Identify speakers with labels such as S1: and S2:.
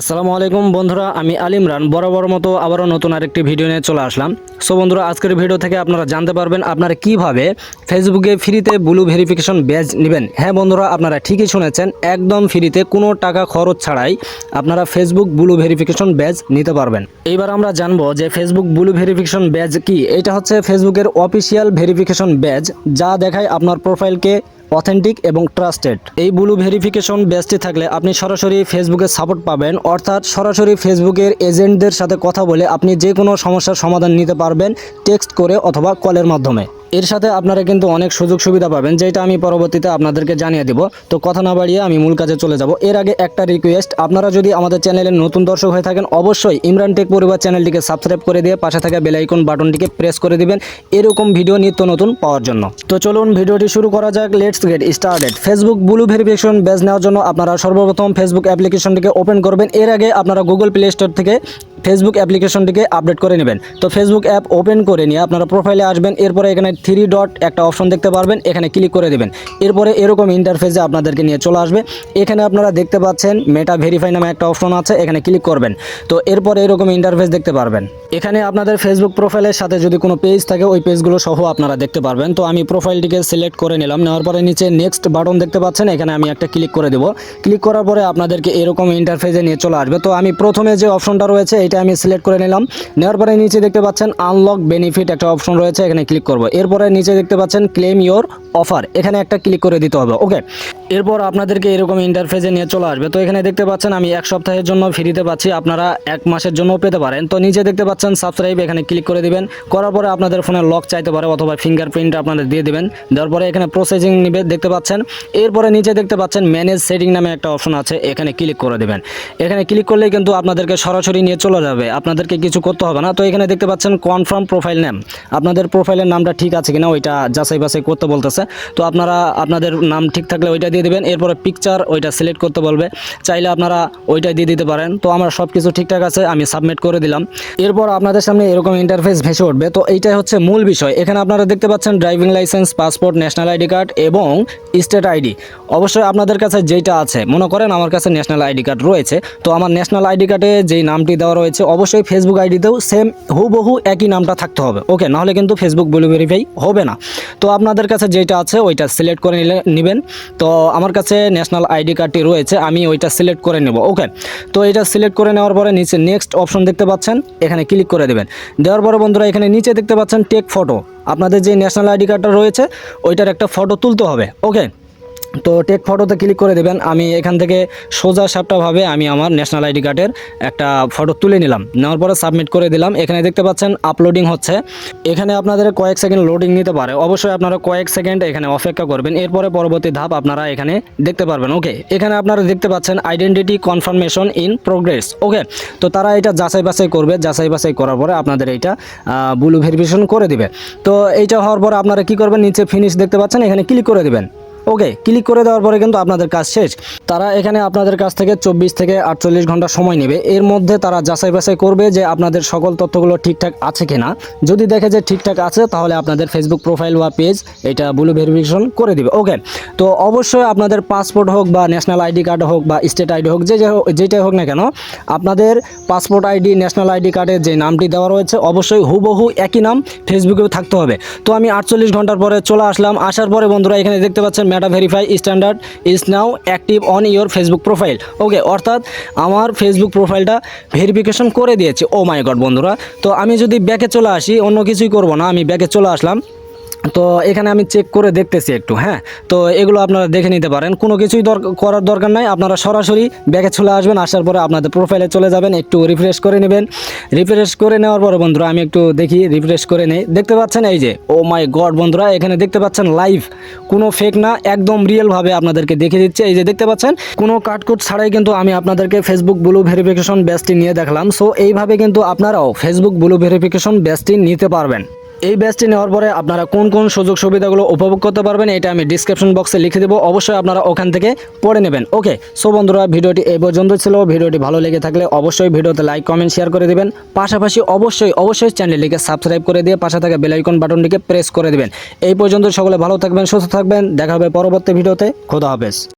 S1: আসসালামু আলাইকুম বন্ধুরা, আমি আলিম আলিমরান। বরাবর মতো আবারও নতুন আরেকটি ভিডিও নিয়ে চলে আসলাম। সো বন্ধুরা, আজকের ভিডিও থেকে আপনারা জানতে পারবেন আপনারা কীভাবে ফেসবুকে ফ্রিতে ব্লু ভেরিফিকেশন ব্যাজ নেবেন। হ্যাঁ বন্ধুরা, আপনারা ঠিকই শুনেছেন, একদম ফ্রিতে কোনো টাকা খরচ ছাড়াই আপনারা ফেসবুক ব্লু ভেরিফিকেশন ব্যাজ নিতে পারবেন। এইবার আমরা জানব যে ফেসবুক ব্লু ভেরিফিকেশন ব্যাজ কি? এটা হচ্ছে ফেসবুকের অফিসিয়াল ভেরিফিকেশন ব্যাজ, যা দেখায় আপনার প্রোফাইলকে অথেন্টিক এবং ট্রাস্টেড এই ব্লু ভেরিফিকেশন ব্যাচটি থাকলে আপনি সরাসরি ফেসবুকে সাপোর্ট পাবেন, অর্থাৎ সরাসরি ফেসবুকের এজেন্টদের সাথে কথা বলে আপনি যে কোনো সমস্যার সমাধান নিতে পারবেন টেক্সট করে অথবা কলের মাধ্যমে। এর সাথে আপনারা কিন্তু অনেক সুযোগ সুবিধা পাবেন, যেটা আমি পরবর্তীতে আপনাদেরকে জানিয়ে দেব। তো কথা না বাড়িয়ে আমি মূল কাজে চলে যাব। এর আগে একটা রিকোয়েস্ট আপনারা যদি আমাদের চ্যানেলের নতুন দর্শক হয়ে থাকেন, অবশ্যই ইমরান টেক পরিবার চ্যানেলটিকে সাবস্ক্রাইব করে দিয়ে পাশে থাকা বেল আইকন বাটনটিকে প্রেস করে দিবেন। এরকম ভিডিও নিত্য নতুন পাওয়ার জন্য। তো চলুন ভিডিওটি শুরু করা যাক। Let's get started Facebook blue verification badge নেওয়ার জন্য আপনারা সর্বপ্রথম ফেসবুক অ্যাপ্লিকেশনটিকে ওপেন করবেন। এর আগে আপনারা গুগল প্লে স্টোর থেকে ফেসবুক অ্যাপ্লিকেশনটিকে আপডেট করে নেবেন। তো ফেসবুক অ্যাপ ওপেন করে নিয়ে আপনারা প্রোফাইলে আসবেন, এরপরে এখানে থ্রি ডট একটা অপশন দেখতে পারবেন, এখানে ক্লিক করে দেবেন। এরপরে এরকম ইন্টারফেসে আপনাদেরকে নিয়ে চলে আসবে। এখানে আপনারা দেখতে পাচ্ছেন মেটা ভেরিফাই নামে একটা অপশন আছে, এখানে ক্লিক করবেন। তো এরপরে এরকম ইন্টারফেস দেখতে পারবেন। এখানে আপনাদের ফেসবুক প্রোফাইলের সাথে যদি কোনো পেজ থাকে, ওই পেজগুলো সহ আপনারা দেখতে পারবেন। তো আমি প্রোফাইলটিকে সিলেক্ট করে নিলাম, নেওয়ার পরে নিচে নেক্সট বাটন দেখতে পাচ্ছেন, এখানে আমি একটা ক্লিক করে দেবো। ক্লিক করার পরে আপনাদেরকে এরকম ইন্টারফেসে নিয়ে চলে আসবে। তো আমি প্রথমে যে অপশনটা রয়েছে, এটা আমি সিলেক্ট করে নিলাম। নেওয়ার পরে নিচে দেখতে পাচ্ছেন আনলক বেনিফিট একটা অপশন রয়েছে, এখানে ক্লিক করব। এরপরে নিচে দেখতে পাচ্ছেন ক্লেম ইয়োর অফার এখানে একটা ক্লিক করে দিতে হবে ওকে এরপর আপনাদেরকে এরকম ইন্টারফেসে নিয়ে চলে আসবে। তো এখানে দেখতে পাচ্ছেন, আমি এক সপ্তাহের জন্য ফ্রিতে পাচ্ছি। আপনারা এক মাসের জন্য পেতে পারেন। তো নিচে দেখতে পাচ্ছেন সাবস্ক্রাইব এখানে ক্লিক করে দিবেন। করার পরে আপনাদের ফোনে লক চাইতে পারে অথবা ফিঙ্গারপ্রিন্ট আপনাদের দিয়ে দিবেন। দেওয়ার পরে এখানে প্রসেসিং নিবে, দেখতে পাচ্ছেন। এরপরে নিচে দেখতে পাচ্ছেন ম্যানেজ সেটিং নামে একটা অপশন আছে, এখানে ক্লিক করে দেবেন। এখানে ক্লিক করলেই কিন্তু আপনাদেরকে সরাসরি নিয়ে চলে যাবে। আপনাদেরকে কিছু করতে হবে না। তো এখানে দেখতে পাচ্ছেন কনফার্ম প্রোফাইল নেম আপনাদের প্রোফাইলের নামটা ঠিক আছে কিনা, ওইটা যাচাই বাছাই করতে বলতেছে। তো আপনারা, আপনাদের নাম ঠিক থাকলে ওইটা দিয়ে দেবেন, এরপরে পিকচার ওইটা সিলেক্ট করতে বলবে। চাইলে আপনারা ওইটা দিয়ে দিতে পারেন। তো আমার সব কিছু ঠিকঠাক আছে, আমি সাবমিট করে দিলাম। এরপর আপনাদের সামনে এরকম ইন্টারফেস ভেসে উঠবে। তো এইটাই হচ্ছে মূল বিষয়। এখানে আপনারা দেখতে পাচ্ছেন driving licence passport national ID card এবং স্টেট আইডি অবশ্যই আপনাদের কাছে যেইটা আছে, মনে করেন আমার কাছে ন্যাশনাল আইডি কার্ড রয়েছে। তো আমার ন্যাশনাল আইডি কার্ডে যেই নামটি দেওয়া রয়েছে, অবশ্যই ফেসবুক আইডিতেও সেম হুবহু একই নামটা থাকতে হবে। ওকে নাহলে কিন্তু ফেসবুক ব্লু ভেরিফাই হবে না। তো আপনাদের কাছে যেটা আছে, ওইটা সিলেক্ট করে নিলে নেবেন। তো আমার কাছে ন্যাশনাল আইডি কার্ডটি রয়েছে, আমি ওইটা সিলেক্ট করে নেব ওকে তো এটা সিলেক্ট করে নেওয়ার পরে নিচে নেক্সট অপশন দেখতে পাচ্ছেন, এখানে ক্লিক করে দেবেন। দেওয়ার পরে বন্ধুরা এখানে নিচে দেখতে পাচ্ছেন টেক ফটো আপনাদের যে ন্যাশনাল আইডি কার্ডটা রয়েছে, ওইটার একটা ফটো তুলতে হবে ওকে তো টেক ফটোতে ক্লিক করে দেবেন। আমি এখান থেকে সোজা সাপটাভাবে আমি আমার ন্যাশনাল আইডি কার্ডের একটা ফটো তুলে নিলাম। নেওয়ার পরে সাবমিট করে দিলাম। এখানে দেখতে পাচ্ছেন আপলোডিং হচ্ছে। এখানে আপনাদের কয়েক সেকেন্ড লোডিং নিতে পারে। অবশ্যই আপনারা কয়েক সেকেন্ড এখানে অপেক্ষা করবেন। এরপরে পরবর্তী ধাপ আপনারা এখানে দেখতে পারবেন। ওকে এখানে আপনারা দেখতে পাচ্ছেন identity confirmation in progress okay তো তারা এটা যাচাই বাছাই করবে। যাচাই বাছাই করার পরে আপনাদের এইটা ব্লু ভেরিফিকেশন করে দিবে। তো এইটা হওয়ার পরে আপনারা কি করবেন? নিচে ফিনিশ দেখতে পাচ্ছেন। এখানে ক্লিক করে দেবেন। ওকে, ক্লিক করে দেওয়ার পরে কিন্তু আপনাদের কাজ শেষ। তারা এখানে আপনাদের কাছ থেকে চব্বিশ থেকে আটচল্লিশ ঘণ্টা সময় নেবে। এর মধ্যে তারা যাচাই বাছাই করবে যে আপনাদের সকল তথ্যগুলো ঠিকঠাক আছে কিনা। যদি দেখে যে ঠিকঠাক আছে, তাহলে আপনাদের ফেসবুক প্রোফাইল বা পেজ এটা ব্লু ভেরিফিকেশন করে দিবে। ওকে, তো অবশ্যই আপনাদের পাসপোর্ট হোক বা ন্যাশনাল আইডি কার্ড হোক বা স্টেট আইডি হোক, যে যেটাই হোক না কেন, আপনাদের পাসপোর্ট আইডি ন্যাশনাল আইডি কার্ডের যে নামটি দেওয়া রয়েছে, অবশ্যই হুবহু একই নাম ফেসবুকেও থাকতে হবে। তো আমি আটচল্লিশ ঘণ্টার পরে চলে আসলাম। আসার পরে বন্ধুরা, এখানে দেখতে পাচ্ছেন Meta verify standard is now active on your Facebook profile okay অর্থাৎ আমার ফেসবুক প্রোফাইলটা ভেরিফিকেশন করে দিয়েছে। ও মাই গড বন্ধুরা। তো আমি যদি ব্যাকে চলে আসি, অন্য কিছুই করব না। আমি ব্যাকে চলে আসলাম। তো এখানে আমি চেক করে দেখতেছি একটু হ্যাঁ? তো এগুলো আপনারা দেখে নিতে পারেন। কোনো কিছুই করার দরকার নাই। আপনারা সরাসরি ব্যাগে চলে আসবেন, আসার পরে আপনাদের প্রোফাইলে চলে যাবেন, একটু রিফ্রেশ করে নেবেন। রিফ্রেশ করে নেওয়ার পরে বন্ধুরা, আমি একটু দেখি রিফ্রেশ করে নেই। দেখতে পাচ্ছেন এই যে ও মাই গড বন্ধুরা, এখানে দেখতে পাচ্ছেন লাইভ কোনো ফেক না, একদম রিয়েলভাবে আপনাদেরকে দেখে দিচ্ছে। এই যে দেখতে পাচ্ছেন, কোনো কাটকুট ছাড়াই কিন্তু আমি আপনাদেরকে ফেসবুক ব্লু ভেরিফিকেশন ব্যাচটি নিয়ে দেখলাম। সো এইভাবে কিন্তু আপনারাও ফেসবুক ব্লু ভেরিফিকেশন ব্যাচটি নিতে পারবেন। এই ব্যাচটি নেওয়ার পরে আপনারা কোন কোন সুযোগ সুবিধাগুলো উপভোগ করতে পারবেন এটা আমি ডিসক্রিপশন বক্সে লিখে দেবো। অবশ্যই আপনারা ওখান থেকে পড়ে নেবেন। ওকে সো বন্ধুরা, ভিডিওটি এই পর্যন্ত ছিল। ভিডিওটি ভালো লেগে থাকলে অবশ্যই ভিডিওতে লাইক কমেন্ট শেয়ার করে দেবেন। পাশাপাশি অবশ্যই অবশ্যই চ্যানেলটিকে সাবস্ক্রাইব করে দিয়ে পাশে থাকা বেলাইকন বাটনটিকে প্রেস করে দেবেন। এই পর্যন্ত সকলে ভালো থাকবেন, সুস্থ থাকবেন। দেখা হবে পরবর্তী ভিডিওতে। খোদা হাফেজ।